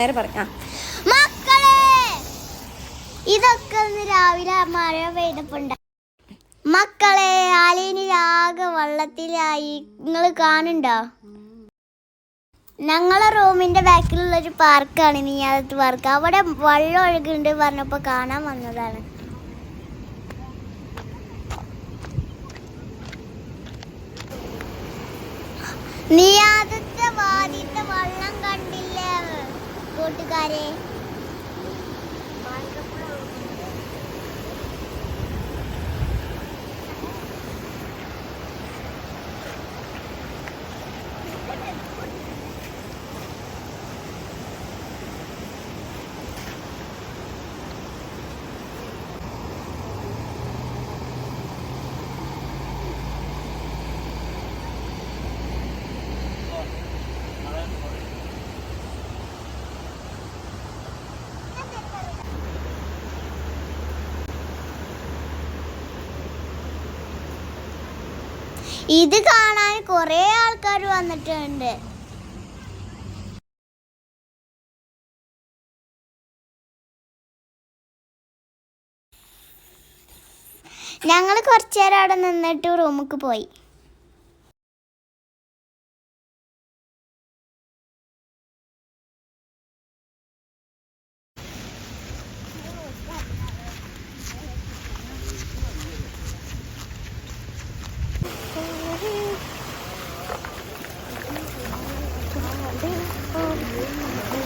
നേരെ പറയാം മക്കളെ ഇതൊക്കെ രാവിലെ മഴ പെയ്തപ്പോണ്ട. മക്കളെ ആലീനിലാകെ വള്ളത്തിലായി. നിങ്ങൾ കാണുണ്ടോ ഞങ്ങളെ റൂമിന്റെ ബാക്കിലുള്ള ഒരു പാർക്കാണ് നീയാദത്ത് പാർക്ക്. അവിടെ വെള്ളം ഒഴുകുന്നുണ്ട് പറഞ്ഞപ്പോ കാണാൻ വന്നതാണ്. നീയാദത്തെ Daddy. Mind the road. ഇത് കാണാൻ കുറേ ആൾക്കാർ വന്നിട്ടുണ്ട്. ഞങ്ങൾ കുറച്ചു നേരം അവിടെ നിന്നിട്ട് റൂമിക്ക് പോയി. Oh, oh, oh.